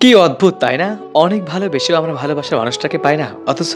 কি অদ্ভুত, তাই না? অনেক ভালোবেসেও আমরা ভালোবাসার মানুষটাকে পাই না। অথচ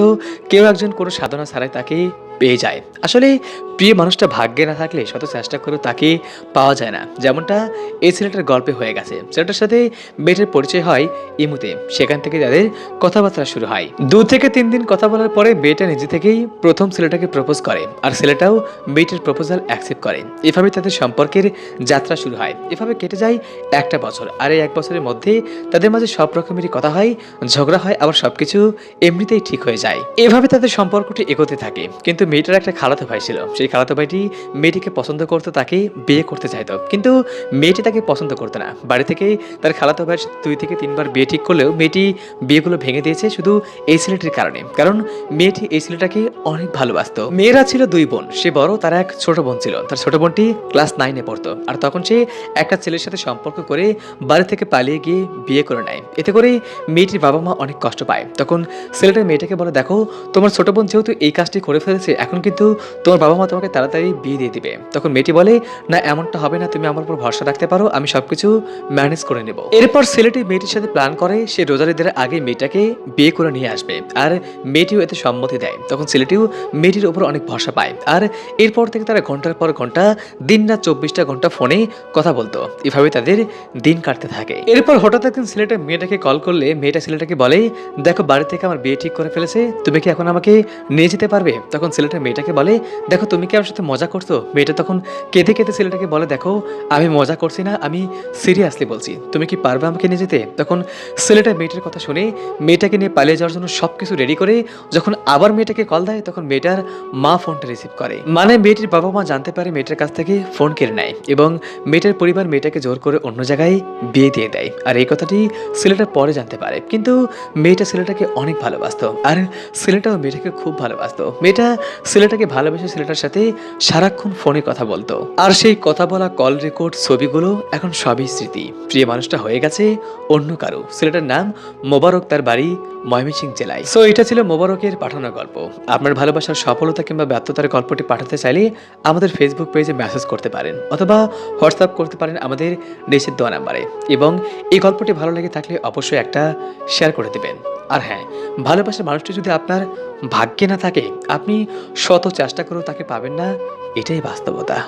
কেউ একজন কোনো সাধনা ছাড়াই তাকে পেয়ে যায়। আসলে প্রিয় মানুষটা ভাগ্যে না থাকলে শত চেষ্টা করেও তাকে পাওয়া যায় না। যেমনটা এই ছেলেটার গল্পে হয়ে গেছে। ছেলেটার সাথে মেয়েটার পরিচয় হয় ইমুতে। সেখান থেকে তাদের কথাবার্তা শুরু হয়। দু থেকে তিন দিন কথা বলার পরে মেয়েটা নিজে থেকেই প্রথম ছেলেটাকে প্রপোজ করে আর ছেলেটাও মেয়েটার প্রপোজাল অ্যাকসেপ্ট করে। এভাবে তাদের সম্পর্কের যাত্রা শুরু হয়। এভাবে কেটে যায় একটা বছর। আর এই এক বছরের মধ্যে তাদের মাঝে সব রকমেরই কথা হয়, ঝগড়া হয়, আবার সবকিছু এমনিতেই ঠিক হয়ে যায়। এভাবে তাদের সম্পর্কটি এগোতে থাকে। কিন্তু মেয়েটার একটা খালাতো ভাই ছিল। সেই খালাতো ভাইটি মেয়েটিকে পছন্দ করতো তাকে বিয়ে করতে চাইতো। কিন্তু মেয়েটি তাকে পছন্দ করতো না। বাড়ি থেকে তার খালাতো সাথে দুই থেকে তিনবার বিয়ে ঠিক করলেও মেয়েটি বিয়েগুলো ভেঙে দিয়েছে শুধু এই ছেলেটির কারণে। কারণ মেয়েটি এই ছেলেটাকে অনেক ভালোবাসতো। মেয়েরা ছিল দুই বোন। সে বড়, তার এক ছোট বোন ছিল। তার ছোট বোনটি ক্লাস নাইনে পড়তো। আর তখন সে একটা ছেলের সাথে সম্পর্ক করে বাড়ি থেকে পালিয়ে গিয়ে বিয়ে করে নেয়। এতে করে মেয়েটির বাবা মা অনেক কষ্ট পায়। তখন ছেলেটা মেয়েটাকে বলে, দেখো, তোমার ছোট বোন যেহেতু এই কাজটি করে ফেলেছে এখন কিন্তু তোমার বাবা মা তোমাকে তাড়াতাড়ি বিয়ে দিয়ে দিবে। তখন মেয়েটি বলে, না, এমনটা হবে না, তুমি আমার উপর ভরসা রাখতে পারো, আমি সবকিছু ম্যানেজ করে নেব। এরপর ছেলেটি মেয়েটির সাথে প্ল্যান করে, সে রোজারিদের আগে মেয়েটাকে বিয়ে করে নিয়ে আসবে। আর মেয়েটিও এতে সম্মতি দেয়। তখন ছেলেটিও মেয়েটির উপর অনেক ভরসা পায়। আর এরপর থেকে তারা ঘণ্টার পর ঘণ্টা দিন রাত চব্বিশটা ঘণ্টা ফোনে কথা বলতো। এভাবে তাদের দিন কাটতে থাকে। এরপর হঠাৎ একদিন ছেলেটা মেয়েটাকে কল করলে, মেয়েটা ছেলেটাকে বলে, দেখো, বাড়ি থেকে আমার বিয়ে ঠিক করে ফেলেছে, তুমি কি এখন আমাকে নিয়ে যেতে পারবে? তখন ছেলেটা মেয়েটাকে বলে, দেখো, তুমি কি আমার সাথে মজা করছ? মেয়েটা তখন কেঁদে কেঁদে ছেলেটাকে বলে, দেখো, আমি মজা করছি না, আমি সিরিয়াসলি বলছি, তুমি কি পারবে আমাকে নিয়ে যেতে? তখন ছেলেটা মেয়েটার কথা শুনে মেয়েটাকে নিয়ে পালিয়ে যাওয়ার জন্য সব কিছু রেডি করে, যখন আবার মেয়েটাকে কল দেয়, তখন মেয়েটার মা ফোনটা রিসিভ করে। মানে মেয়েটির বাবা মা জানতে পারে মেয়েটার কাছ থেকে ফোন কেড়ে নেয় এবং মেয়েটার পরিবার মেয়েটাকে জোর করে অন্য জায়গায় বিয়ে দিয়ে দেয়। আর এই কথাটি ছেলেটা পরে জানতে পারে। কিন্তু মেয়েটা ছেলেটাকে অনেক ভালোবাসতো। আর ছেলেটাও মেয়েটাকে খুব ভালোবাসতো। মেয়েটা ছেলেটাকে ভালোবেসে ছেলেটার সাথে সারাক্ষণ ফোনে কথা বলতো। আর সেই কথা বলা কল রেকর্ড ছবিগুলো এখন সবই স্মৃতি। প্রিয় মানুষটা হয়ে গেছে অন্য কারও। ছেলেটার নাম মোবারক, তার বাড়ি ময়মনসিং জেলায়। সো এটা ছিল মোবারকের পাঠানো গল্প। আপনার ভালোবাসার সফলতা কিংবা ব্যর্থতার গল্পটি পাঠাতে চাইলে আমাদের ফেসবুক পেজে মেসেজ করতে পারেন অথবা হোয়াটসঅ্যাপ করতে পারেন আমাদের দেশের দোয়া নাম্বারে এবং এই গল্পটি ভালো লেগে থাকলে অবশ্যই একটা শেয়ার করে দেবেন। আর হ্যাঁ ভালোবাসার মানুষটি যদি আপনার ভাগ্যে না থাকে, আপনি শত চেষ্টা করেও তাকে পাবেন না, এটাই বাস্তবতা।